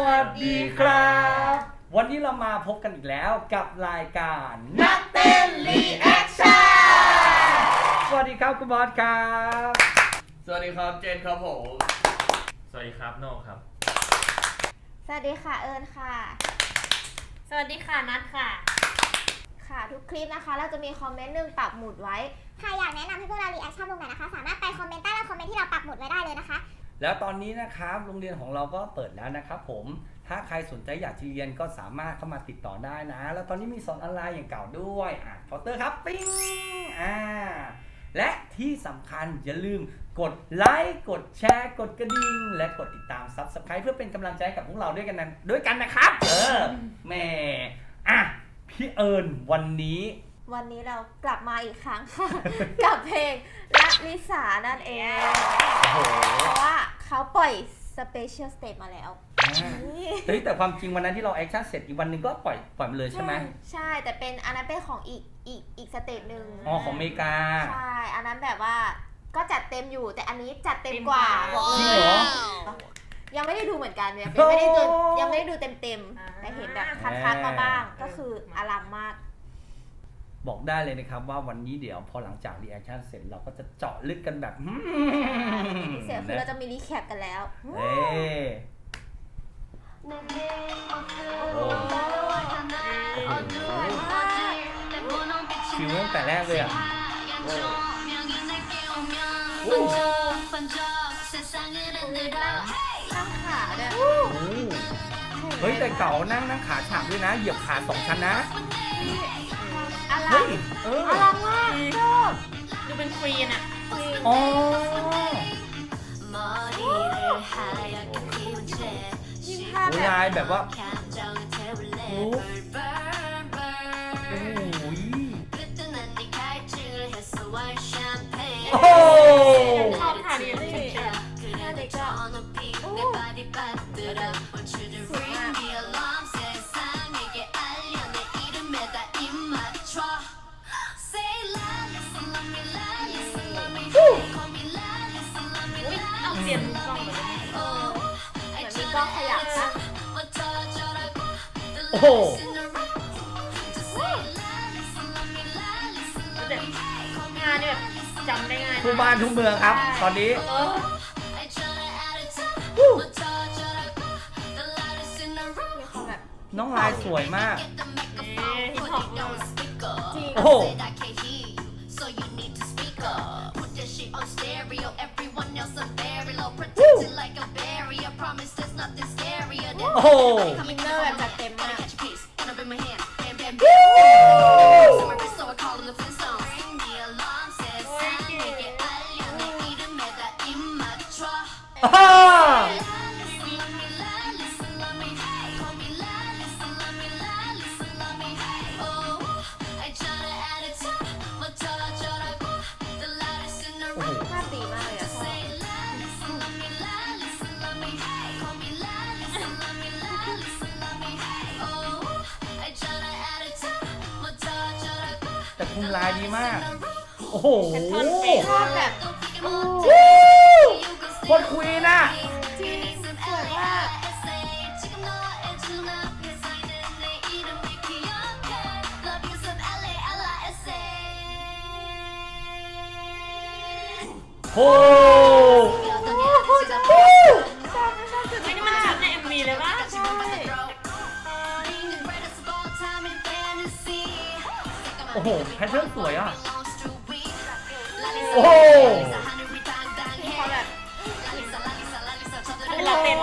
วัสดีครับ วันนี้เรามาพบกันอีกแล้วกับรายการนักเต้นรีแอคชั่นสวัสดีครับคุณบอสครับสวัสดีครับเจนครับผม สวัสดีครับโน่ครับ สวัสดีค่ะเอิญค่ะ สวัสดีค่ะนัทค่ะ ค่ะทุกคลิปนะคะ เราจะมีคอมเมนต์หนึ่งปักหมุดไว้ ใครอยากแนะนำให้พวกเรารีแอคชั่นตรงไหนนะคะ สามารถไปคอมเมนต์ใต้ล่างคอมเมนต์ที่เราปักหมุดไว้ได้เลยนะคะ แล้วตอนนี้นะครับโรงเรียนของเราก็เปิดแล้วนะครับผมถ้าใครสนใจอยากจะเรียนก็สามารถเข้ามาติดต่อได้นะ แล้วตอนนี้มีสอนออนไลน์อย่างเก่าด้วยอะพอเตอร์ครับปิ้งอ่าและที่สำคัญอย่าลืมกดไลค์กดแชร์กดกระดิ่งและกดติดตาม Subscribe เพื่อเป็นกำลังใจให้กับพวกเราด้วยกันนะด้วยกันนะครับ เออแหม่อะพี่เอิญวันนี้ วันนี้เรากลับมาอีกครั้งค่ะ กับเพลงละลิสานั่นเอง โอ้โห เพราะว่า เขาปล่อยสเปเชียลสเต e มาแล้วอ่าเฮ้ยแต่ความจริงวันนั้นที่เราแอคชั่นเสร็จอีกวันหนึ่งก็ปล่อยปล่อยมาเลยใช่ไหมใช่แต่เป็นอันนั้นเป็นของอีกอีกอีกสเตจหนึ่งอ๋อของอเมริกา ใช่อันนั้นแบบว่าก็จัดเต็มอยู่แต่อันนี้จัดเต็มกว่าเต็มกว่าบอกจริงเลเหรยอ ยังไม่ได้ดูเหมือนกันเนี่ยยังไม่ได้ดูโอ้ ยังไม่ได้ดูเต็มเต็มๆอ่าแต่เห็นแบบคัดๆมาบ้างก็คืออลังมาก บอกได้เลยนะครับว่าวันนี้เดี๋ยวพอหลังจากรีแอคชั่นเสร็จเราก็จะเจาะลึกกันแบบอืมพิเศษคือเราจะมีรีแคปกันแล้วเอ้ยโอ้ฟิวตั้งแต่แรกเลยอะตั้งขาเนี่ยโอ้เฮ้ยแต่เก่านั่งนั่งขาฉากด้วยนะ เหยียบขาสองชั้นนะอ ลัเฮ้งยเอออลังมากชอบดูเป็นควีนอะอ๋อยิ่งภาพโอ้แบบลายแบบว่าโอ้โหแต่ท่านี่แบบจำได้ง่ายทุกบ้านทุกเมืองครับ ตอนนี้เออมีความแบบน้องลายสวยมากนี่ฮิปฮอปเนอะจริงโอ้โห So you need to speak up. Put that shit on stereo. Everyone else a very low. Protected like a barrier. Promise there's nothing scarier than โอ้โห อินเนอร์แบบจัดเต็มมาก ภาพดีมากเลยอะแต่คุมลายดีมาก โอ้โห แพทเทินเป๊ะ ชอบแบบ คนคุยนะสวยมากโอ้อันนี้มันชุดในเอ็มวีเลยปะใช่โอ้โหแพทเทิร์นสวยอะ โอ้โห ลาเต้น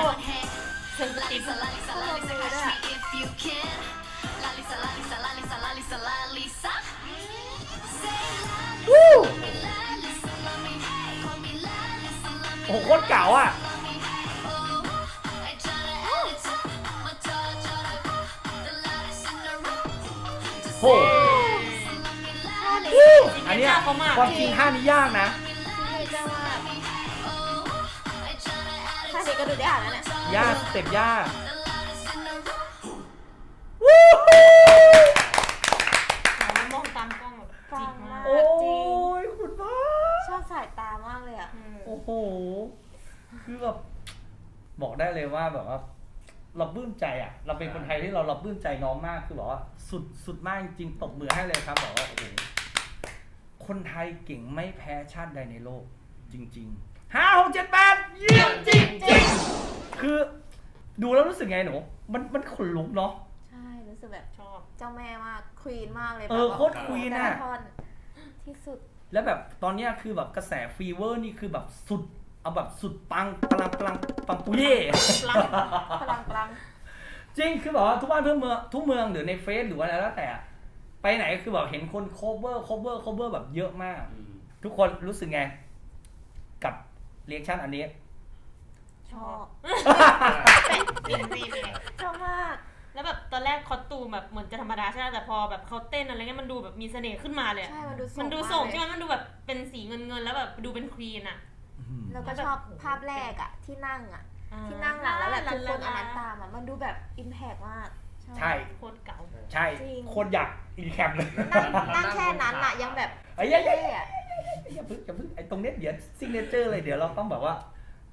โอ้โหโคนเก่าอะโหอันนี้ความจริงท่านี้ยากนะ ใช่จะา ท่านี้ก็ดูได้อ่านแล้วเนี่ยยากสเต็ปยากมันมองตามกล้องแบบฟัจิงกมามากกโอ้จริงยคุณพ่อชอบสายตามากเลยอะอืมโอ้โห คือแบบบอกได้เลยว่าแบบว่า เราปลื้มใจอะ เราเป็นคนไทยที่เราเราปลื้มใจน้องมากคือบอกว่าสุดสุดมากจริงๆตบมือให้เลยครับบอกว่าโอ้โหคนไทยเก่งไม่แพ้ชาติใดในโลกจริง ๆ ห้าหกเจ็ดแปดเยี่ยมจริงๆคือดูแล้วรู้สึกไงหนู มันมันขนลุกเนาะ ใช่รู้สึกแบบชอบ เจ้าแม่มากควีนมากเลยเออแบบว่าโคตร queen แต่อะละท่อนที่สุดแล้วแบบตอนเนี้ยคือแบบกระแสฟีเวอร์นี่คือแบบสุด เอาแบบสุดปังพลังพลังปังปุเย่ พลังพลังพลังจริงคือแบบว่าทุกบ้านทุกเมืองทุกเมืองหรือในเฟซหรือว่าอะไรแล้วแต่ ไปไหนก็คือแบบเห็นคน cover cover cover แบบเยอะมาก ทุกคนรู้สึกไงกับ เรียกชั่นอันนี้ ชอบจริงจริงชอบมาก แล้วแบบตอนแรกคอสตูมแบบเหมือนจะธรรมดาใช่ไหมแต่พอแบบเขาเต้นอะไรเงี้ยมันดูแบบมีเสน่ห์ขึ้นมาเลยอะใช่ มันดูส่งมันดูากส่งเลยใช่ไหมมันดูแบบเป็นสีเงินเงินๆแล้วแบบดูเป็นควีนอะแล้วก็แล้วแบบชอบภาพแรกอะที่นั่งอะที่นั่งหลังแล้วแบบทุกคนอันนั้นตามอะมันดูแบบอิมแพกมากใช่โคตรเก่า ใช่จริงคนอยากอินแคมเลยนั่งนั่งแค่นั้นอะยังแบบไอ้เหี้ยเท่อะอย่ ตรงเนี้ยเดี๋ยวซิงเนเจอร์เลยเดี๋ยวเราต้องแบบว่า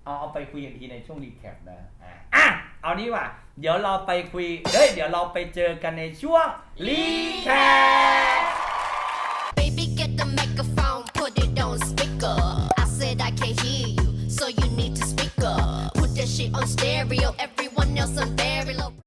เอาเอาไปคุยกันอีกทีในช่วงรีแคปนะอะอะเอานี้ว่ะเดี๋ยวเราไปคุยเฮ้ยเดี๋ยวเราไปเจอกันในช่วงรีแคป Baby, get the microphone, put it on speaker. I said I can't hear you, so you need to speak up. Put that shit on stereo, everyone else on very low.